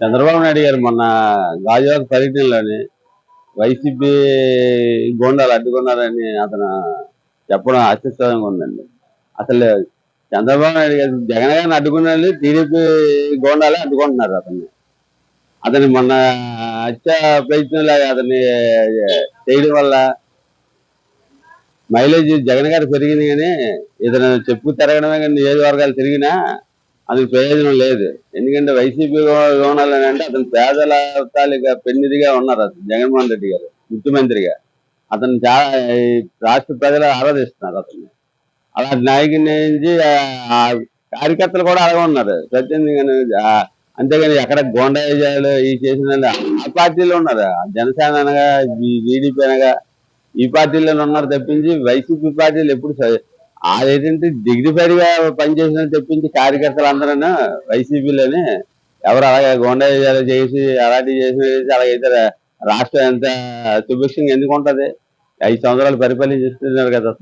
చంద్రబాబు నాయుడు గారు మొన్న గాజువాక పర్యటనలోని వైసీపీ గోండాలు అడ్డుకున్నారని అతను చెప్పడం ఆశ్చర్యంగా ఉందండి. అసలు చంద్రబాబు నాయుడు గారు జగన్ గారిని అడ్డుకున్న టీడీపీ గోండాలే అడ్డుకుంటున్నారు అతన్ని. అతని మొన్న హత్య ప్రయత్నంలో అతన్ని చేయడం వల్ల మైలేజ్ జగన్ గారు పెరిగింది కానీ ఇతను చెప్పు తిరగడమే కానీ నియోజకవర్గాలు తిరిగినా అందుకు ప్రయోజనం లేదు. ఎందుకంటే వైసీపీ గోనాలని అంటే అతను పేదల తాలూకా పెన్నిదిగా ఉన్నారు అతను జగన్మోహన్ రెడ్డి గారు ముఖ్యమంత్రిగా. అతను చాలా రాష్ట్ర ప్రజలు ఆరాధిస్తున్నారు అతన్ని. అలాంటి నాయకుని నుంచి కార్యకర్తలు కూడా అలాగే ఉన్నారు. ప్రత్యేకంగా అంతేగాని ఎక్కడ గోండాయిజాలు ఈ చేసిన ఆ పార్టీలో ఉన్నారు. ఆ జనసేన అనగా టీడీపీ అనగా ఈ పార్టీలోనే ఉన్నారు తప్పించి వైసీపీ పార్టీలు ఎప్పుడు అదేంటంటే డిగ్నిఫైడ్గా పనిచేసిన తెప్పించి కార్యకర్తలు అందరూ వైసీపీలోనే ఎవరు అలాగే గోండా చేసి అలాంటివి చేసి అలాగైతే రాష్ట్రం ఎంత సుభిక్షంగా ఎందుకు ఉంటది? ఐదు సంవత్సరాలు పరిపాలిస్తున్నారు కదా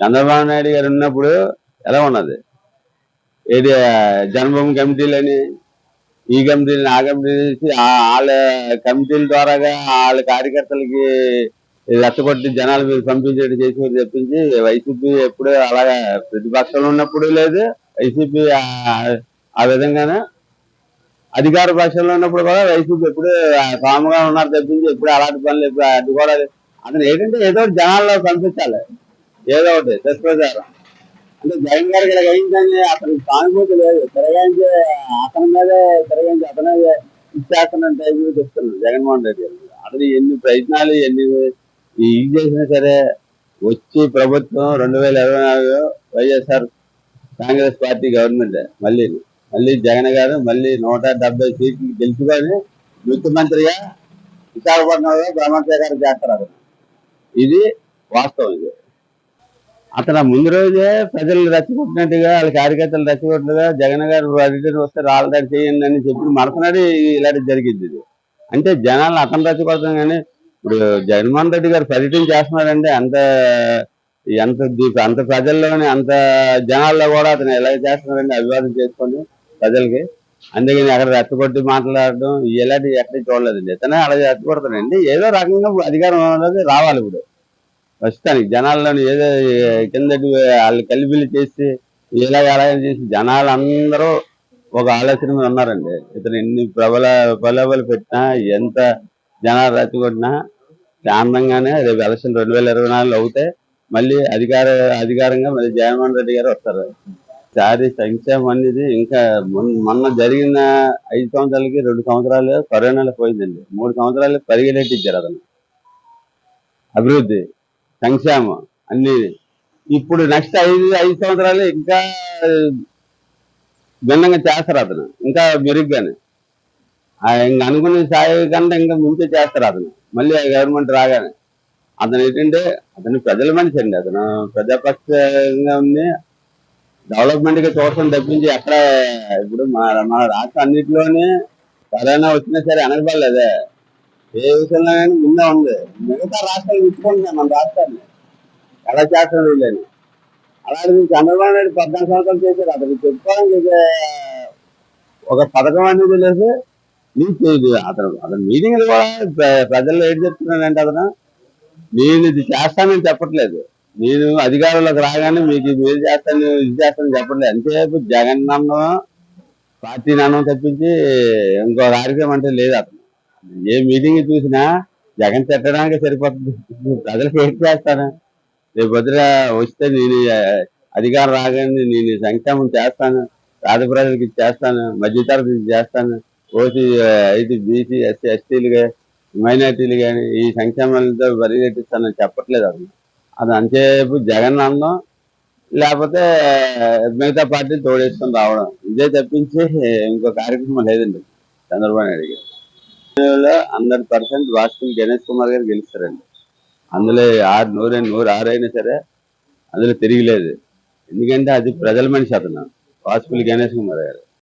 చంద్రబాబు నాయుడు గారు ఉన్నప్పుడు ఎలా ఉన్నది? ఏది జన్మభూమి కమిటీలని ఈ కమిటీలని ఆ కమిటీ చేసి వాళ్ళ కమిటీల ద్వారాగా వాళ్ళ కార్యకర్తలకి రెచ్చగొట్టి జనాల మీద పంపించేట్టు చేసి చెప్పించి వైసీపీ ఎప్పుడు అలాగా ప్రతిపక్షంలో ఉన్నప్పుడు లేదు. వైసీపీ ఆ- విధంగానే అధికార పక్షంలో ఉన్నప్పుడు కూడా వైసీపీ ఎప్పుడు కాముగా ఉన్నారు తప్పించి ఎప్పుడు అలాంటి పనులు ఎప్పుడు కూడా అతను ఏంటంటే ఏదో ఒకటి జనాల్లో పంపించాలి ఏదో ఒకటి దుష్ప్రచారం. అంటే జగన్ గారికి ఇలా అయిందని అతనికి సానుభూతి లేదు. తిరగాంచి అతని మీదే తిరగాంచి అతనే ఇచ్చేస్తానంటే చెప్తున్నాడు జగన్మోహన్ రెడ్డి గారు. అతను ఎన్ని ప్రయత్నాలు ఎన్ని ఇది చేసినా సరే వచ్చి ప్రభుత్వం రెండు వేల ఇరవై నాలుగులో వైఎస్ఆర్ కాంగ్రెస్ పార్టీ గవర్నమెంట్. మళ్ళీ మళ్ళీ జగన్ గారు మళ్ళీ నూట డెబ్బై సీట్లు గెలుచుకొని ముఖ్యమంత్రిగా విశాఖపట్నంలో ప్రమాణ చేస్తారు. ఇది వాస్తవం ఇది. అతను ముందు రోజే ప్రజలు రెచ్చగొట్టినట్టుగా వాళ్ళ కార్యకర్తలు రెచ్చగొట్టినట్టుగా జగన్ గారు రిటర్న్ వస్తే రాళ్ళదాడి చేయండి అని చెప్పి మరసనాడు ఇలాంటి జరిగింది ఇది. అంటే జనాలను అతను రెచ్చగొడతాం కానీ ఇప్పుడు జగన్మోహన్ రెడ్డి గారు పర్యటన చేస్తున్నారంటే అంత ఎంత దీప అంత ప్రజల్లోని అంత జనాల్లో కూడా అతను ఎలా చేస్తున్నారండి అభివాదం చేసుకొని ప్రజలకి. అందుకని అక్కడ రెచ్చగొట్టి మాట్లాడడం ఇలాంటివి ఎక్కడ చూడలేదండి. ఇతనే అలా రెచ్చగొడతానండి ఏదో రకంగా అధికారం అనేది రావాలి ఇప్పుడు. ప్రస్తుతానికి జనాల్లోని ఏదో కిందటి వాళ్ళు కలిపిలు చేసి ఇలా ఎలా చేసి జనాలు అందరూ ఒక ఆలోచన మీద ఉన్నారండి. ఇతను ఎన్ని ప్రబల ప్రలోభాలు పెట్టినా ఎంత జనాలు రెచ్చగొట్టినా శాంతంగానే రేపు ఎలక్షన్ రెండు వేల ఇరవై నాలుగులో అవుతే మళ్ళీ అధికార అధికారంగా మళ్ళీ జగన్మోహన్ రెడ్డి గారు వస్తారు. సారి సంక్షేమం అనేది ఇంకా మొన్న- జరిగిన ఐదు సంవత్సరాలకి రెండు సంవత్సరాలు కరోనాలో పోయిందండి. మూడు సంవత్సరాలు పరిగెలెట్టించారు అతను. అభివృద్ధి సంక్షేమం అన్ని. ఇప్పుడు నెక్స్ట్ ఐదు ఐదు సంవత్సరాలు ఇంకా భిన్నంగా చేస్తారు అతను. ఇంకా మెరుగ్గానే. ఇంకా అనుకునే స్థాయి కంటే ఇంకా ముందే చేస్తారు అతను. మళ్ళీ ఆ గవర్నమెంట్ రాగానే అతను ఏంటంటే అతను ప్రజల మనిషి అండి. అతను ప్రజాపక్షంగా ఉంది. డెవలప్మెంట్గా చూడటం తప్పించి ఎక్కడ ఇప్పుడు మన మన రాష్ట్రం అన్నింటిలోనే కరోనా వచ్చినా సరే అనగబడలేదే ఏ విషయంలో ముందే ఉంది. మిగతా రాష్ట్రాలు ఇచ్చుకుంటున్నాయి మన రాష్ట్రాన్ని. ఎలా చేస్తాం లేని అలాంటి చంద్రబాబు నాయుడు పద్నాలుగు సంవత్సరాలు చేశారు. అతను చెప్పుకోవడానికి ఒక పథకం అనేది లేదు. నీకు చేయదు అతను అతను మీటింగ్లు కూడా ప్రజల్లో ఏం చెప్తున్నానంటే అతను నేను ఇది చేస్తానని చెప్పట్లేదు. నేను అధికారంలోకి రాగానే మీకు ఇది చేస్తాను ఇది చేస్తాను చెప్పట్లేదు. అంతేపు జగన్ నాన్న పార్టీ నాన్నం తప్పించి ఇంకో కార్యక్రమం అంటే లేదు అతను. ఏ మీటింగ్ చూసినా జగన్ తిట్టడానికి సరిపోతుంది. ప్రజలకు ఏం చేస్తాను? రేపు వదిన వస్తే నేను అధికారం రాగానే నేను సంక్షేమం చేస్తాను పేద ప్రజలకు ఇది చేస్తాను మధ్యతరగతి ఇది చేస్తాను ఓసీ ఐటీ బీసీ ఎస్సీ ఎస్టీలు మైనార్టీలు కానీ ఈ సంక్షేమాలతో పరిగెట్టిస్తానని చెప్పట్లేదు అతను అది అంతేపు జగన్ అన్నం లేకపోతే మిగతా పార్టీ తోడేసుకొని రావడం. ఇదే తప్పించి ఇంకో కార్యక్రమం లేదండి. చంద్రబాబు నాయుడు గారు. హండ్రెడ్ పర్సెంట్ వాసుకుని గణేష్ కుమార్ గారు గెలుస్తారండి. అందులో ఆరు నూరు నూరు ఆరు అయినా సరే అందులో తిరిగిలేదు ఎందుకంటే అది ప్రజల మనిషి అతను. వాసుకులు గణేష్ కుమార్ గారు.